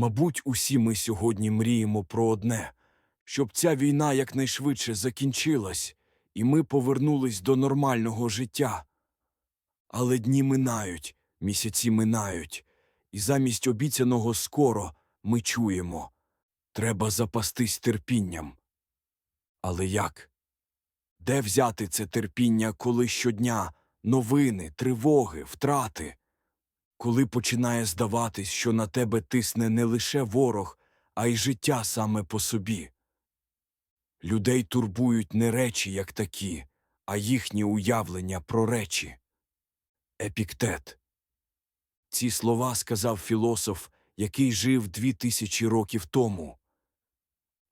Мабуть, усі ми сьогодні мріємо про одне щоб ця війна якнайшвидше закінчилась, і ми повернулись до нормального життя. Але дні минають, місяці минають, і замість обіцяного скоро ми чуємо треба запастись терпінням. Але як? Де взяти це терпіння, коли щодня новини, тривоги, втрати? Коли починає здаватись, що на тебе тисне не лише ворог, а й життя саме по собі. Людей турбують не речі як такі, а їхні уявлення про речі. Епіктет. Ці слова сказав філософ, який жив дві тисячі років тому.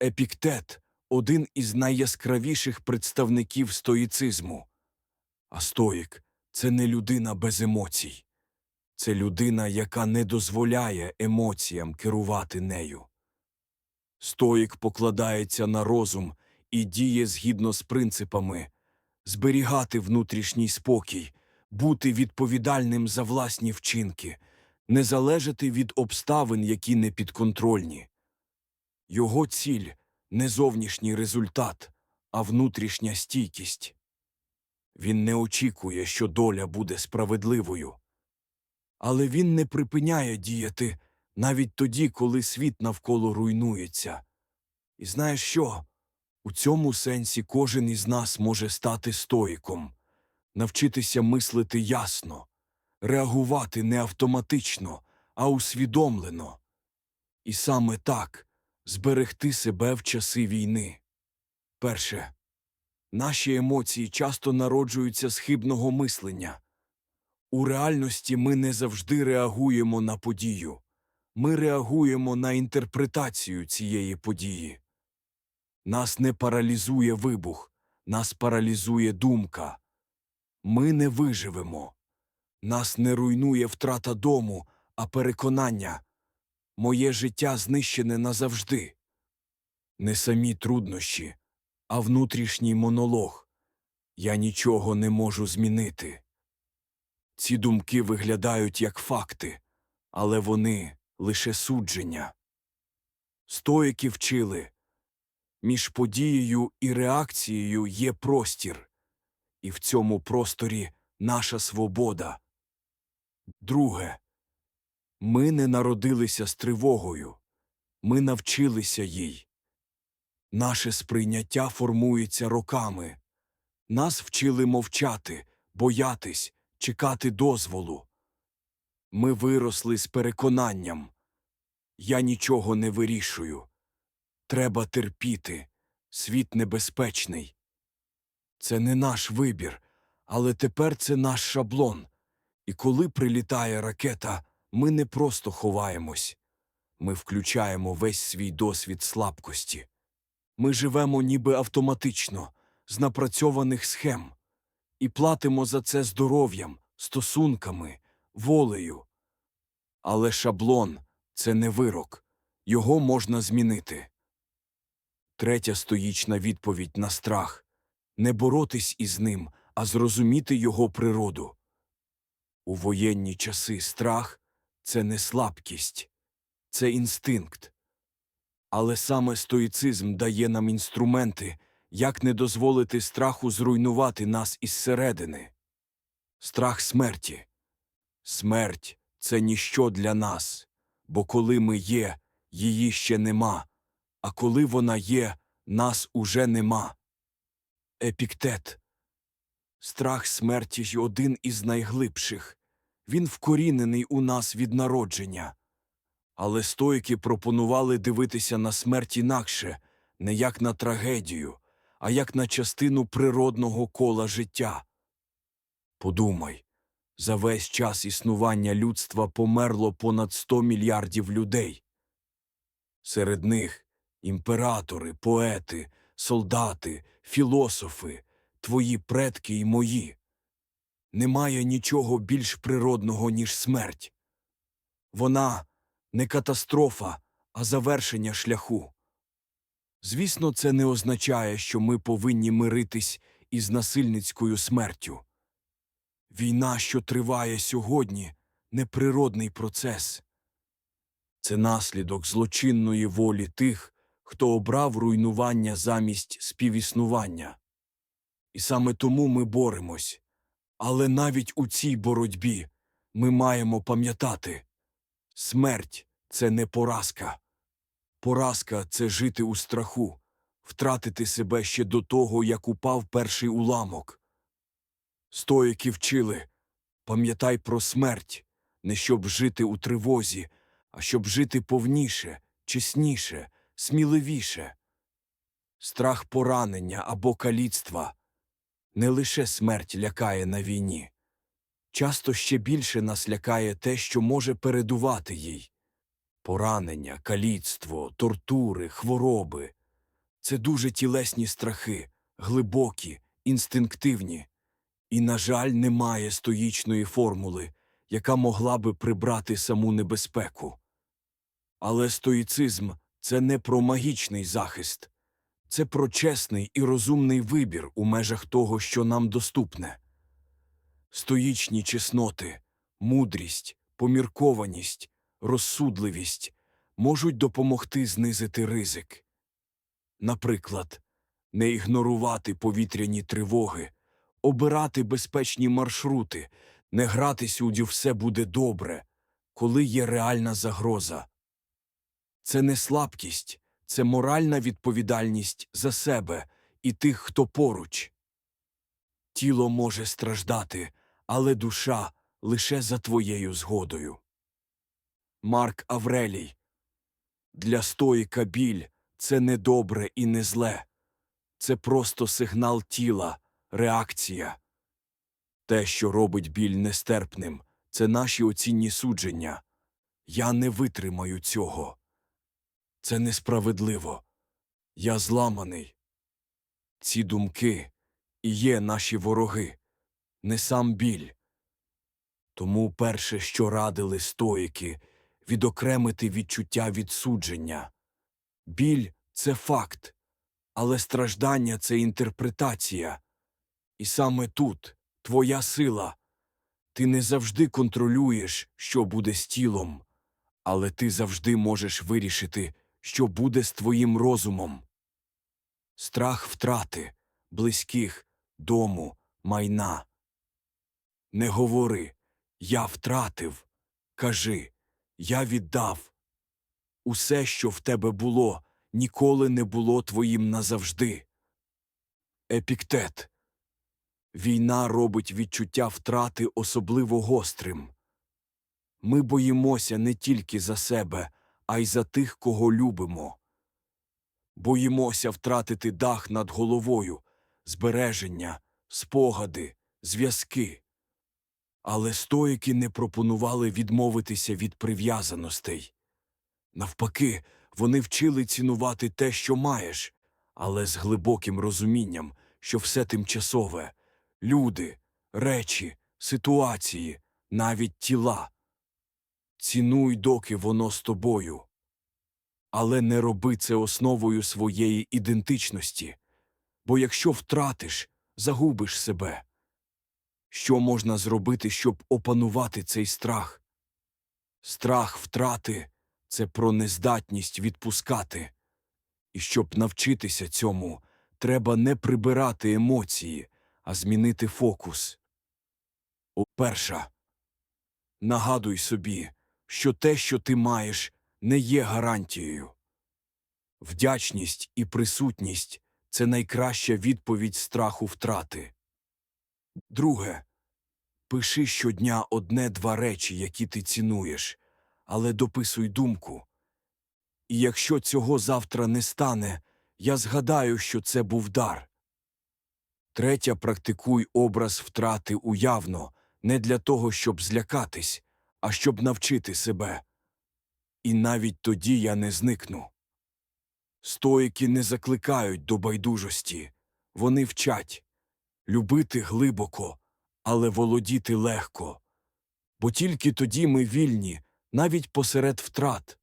Епіктет один із найяскравіших представників стоїцизму. А стоїк це не людина без емоцій. Це людина, яка не дозволяє емоціям керувати нею. Стоїк покладається на розум і діє згідно з принципами зберігати внутрішній спокій, бути відповідальним за власні вчинки, не залежати від обставин, які не підконтрольні. Його ціль не зовнішній результат, а внутрішня стійкість. Він не очікує, що доля буде справедливою. Але він не припиняє діяти навіть тоді, коли світ навколо руйнується. І знаєш що? У цьому сенсі кожен із нас може стати стоїком, навчитися мислити ясно, реагувати не автоматично, а усвідомлено. І саме так зберегти себе в часи війни. Перше. Наші емоції часто народжуються з хибного мислення. У реальності ми не завжди реагуємо на подію. Ми реагуємо на інтерпретацію цієї події. Нас не паралізує вибух, нас паралізує думка. Ми не виживемо. Нас не руйнує втрата дому, а переконання. Моє життя знищене назавжди. Не самі труднощі, а внутрішній монолог. Я нічого не можу змінити. Ці думки виглядають як факти, але вони лише судження. Стоїки вчили між подією і реакцією є простір, і в цьому просторі наша свобода. Друге, ми не народилися з тривогою, ми навчилися їй. Наше сприйняття формується роками. Нас вчили мовчати, боятись, чекати дозволу. Ми виросли з переконанням я нічого не вирішую. Треба терпіти, світ небезпечний. Це не наш вибір, але тепер це наш шаблон. І коли прилітає ракета, ми не просто ховаємось. Ми включаємо весь свій досвід слабкості. Ми живемо ніби автоматично, з напрацьованих схем, і платимо за це здоров'ям, стосунками, волею. Але шаблон це не вирок, його можна змінити. Третя стоїчна відповідь на страх не боротись із ним, а зрозуміти його природу. У воєнні часи страх це не слабкість, це інстинкт. Але саме стоїцизм дає нам інструменти, як не дозволити страху зруйнувати нас із середини. Страх смерті. Смерть це ніщо для нас, бо коли ми є, її ще нема, а коли вона є, нас уже нема. Епіктет. Страх смерті ж один із найглибших. Він вкорінений у нас від народження. Але стойки пропонували дивитися на смерть інакше, не як на трагедію, а як на частину природного кола життя. Подумай, за весь час існування людства померло понад 100 мільярдів людей. Серед них імператори, поети, солдати, філософи, твої предки і мої. Немає нічого більш природного, ніж смерть. Вона не катастрофа, а завершення шляху. Звісно, це не означає, що ми повинні миритись із насильницькою смертю. Війна, що триває сьогодні, неприродний процес. Це наслідок злочинної волі тих, хто обрав руйнування замість співіснування. І саме тому ми боремось. Але навіть у цій боротьбі ми маємо пам'ятати смерть це не поразка. Поразка це жити у страху, втратити себе ще до того, як упав перший уламок. Стоїки вчили пам'ятай про смерть, не щоб жити у тривозі, а щоб жити повніше, чесніше, сміливіше. Страх поранення або каліцтва не лише смерть лякає на війні. Часто ще більше нас лякає те, що може передувати їй. Поранення, каліцтво, тортури, хвороби це дуже тілесні страхи, глибокі, інстинктивні. І, на жаль, немає стоїчної формули, яка могла би прибрати саму небезпеку. Але стоїцизм це не про магічний захист, це про чесний і розумний вибір у межах того, що нам доступне. Стоїчні чесноти, мудрість, поміркованість, розсудливість можуть допомогти знизити ризик. Наприклад, не ігнорувати повітряні тривоги, обирати безпечні маршрути, не гратись у все буде добре, коли є реальна загроза. Це не слабкість, це моральна відповідальність за себе і тих, хто поруч. Тіло може страждати, але душа лише за твоєю згодою. Марк Аврелій Для стоїка біль це не добре і не зле. Це просто сигнал тіла, реакція. Те, що робить біль нестерпним, це наші оцінні судження. Я не витримаю цього. Це несправедливо. Я зламаний. Ці думки і є наші вороги, не сам біль. Тому перше, що радили стоїки, відокремити відчуття від судження. Біль це факт, але страждання це інтерпретація. І саме тут твоя сила. Ти не завжди контролюєш, що буде з тілом, але ти завжди можеш вирішити, що буде з твоїм розумом. Страх втрати, близьких, дому, майна. Не говори Я втратив. Кажи Я віддав. Усе, що в тебе було, ніколи не було твоїм назавжди. Епіктет Війна робить відчуття втрати особливо гострим. Ми боїмося не тільки за себе, а й за тих, кого любимо. Боїмося втратити дах над головою, збереження, спогади, зв'язки. Але стоїки не пропонували відмовитися від прив'язаностей. Навпаки, вони вчили цінувати те, що маєш, але з глибоким розумінням, що все тимчасове люди, речі, ситуації, навіть тіла. Цінуй, доки воно з тобою. Але не роби це основою своєї ідентичності, бо якщо втратиш, загубиш себе. Що можна зробити, щоб опанувати цей страх? Страх втрати це про нездатність відпускати. І щоб навчитися цьому, треба не прибирати емоції, а змінити фокус. О, перша. Нагадуй собі, що те, що ти маєш, не є гарантією. Вдячність і присутність це найкраща відповідь страху втрати. Друге. Пиши щодня одне-два речі, які ти цінуєш, але дописуй думку. І якщо цього завтра не стане, я згадаю, що це був дар. Третя практикуй образ втрати уявно, не для того, щоб злякатись, а щоб навчити себе. І навіть тоді я не зникну. Стоїки не закликають до байдужості, вони вчать любити глибоко, але володіти легко. Бо тільки тоді ми вільні, навіть посеред втрат.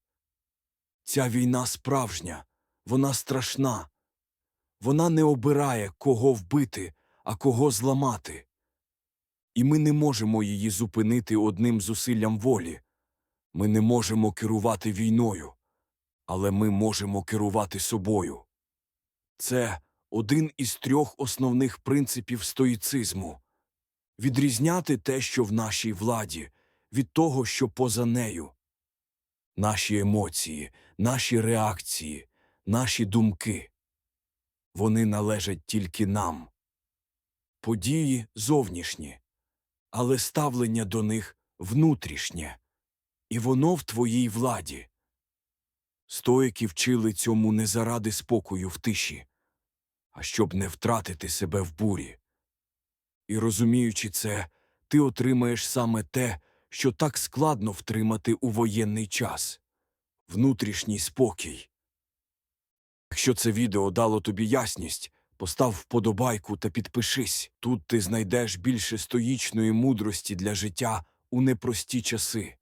Ця війна справжня, вона страшна. Вона не обирає, кого вбити, а кого зламати. І ми не можемо її зупинити одним зусиллям волі. Ми не можемо керувати війною, але ми можемо керувати собою. Це один із трьох основних принципів стоїцизму відрізняти те, що в нашій владі, від того, що поза нею. Наші емоції, наші реакції, наші думки. Вони належать тільки нам. Події зовнішні, але ставлення до них внутрішнє, і воно в твоїй владі. Стоїки вчили цьому не заради спокою в тиші, а щоб не втратити себе в бурі. І розуміючи це, ти отримаєш саме те, що так складно втримати у воєнний час внутрішній спокій. Якщо це відео дало тобі ясність, постав вподобайку та підпишись. Тут ти знайдеш більше стоїчної мудрості для життя у непрості часи.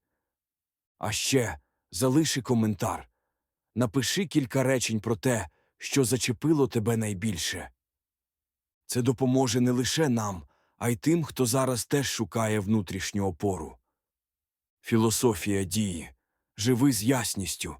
А ще залиши коментар. Напиши кілька речень про те, що зачепило тебе найбільше. Це допоможе не лише нам, а й тим, хто зараз теж шукає внутрішню опору. Філософія дії. Живи з ясністю,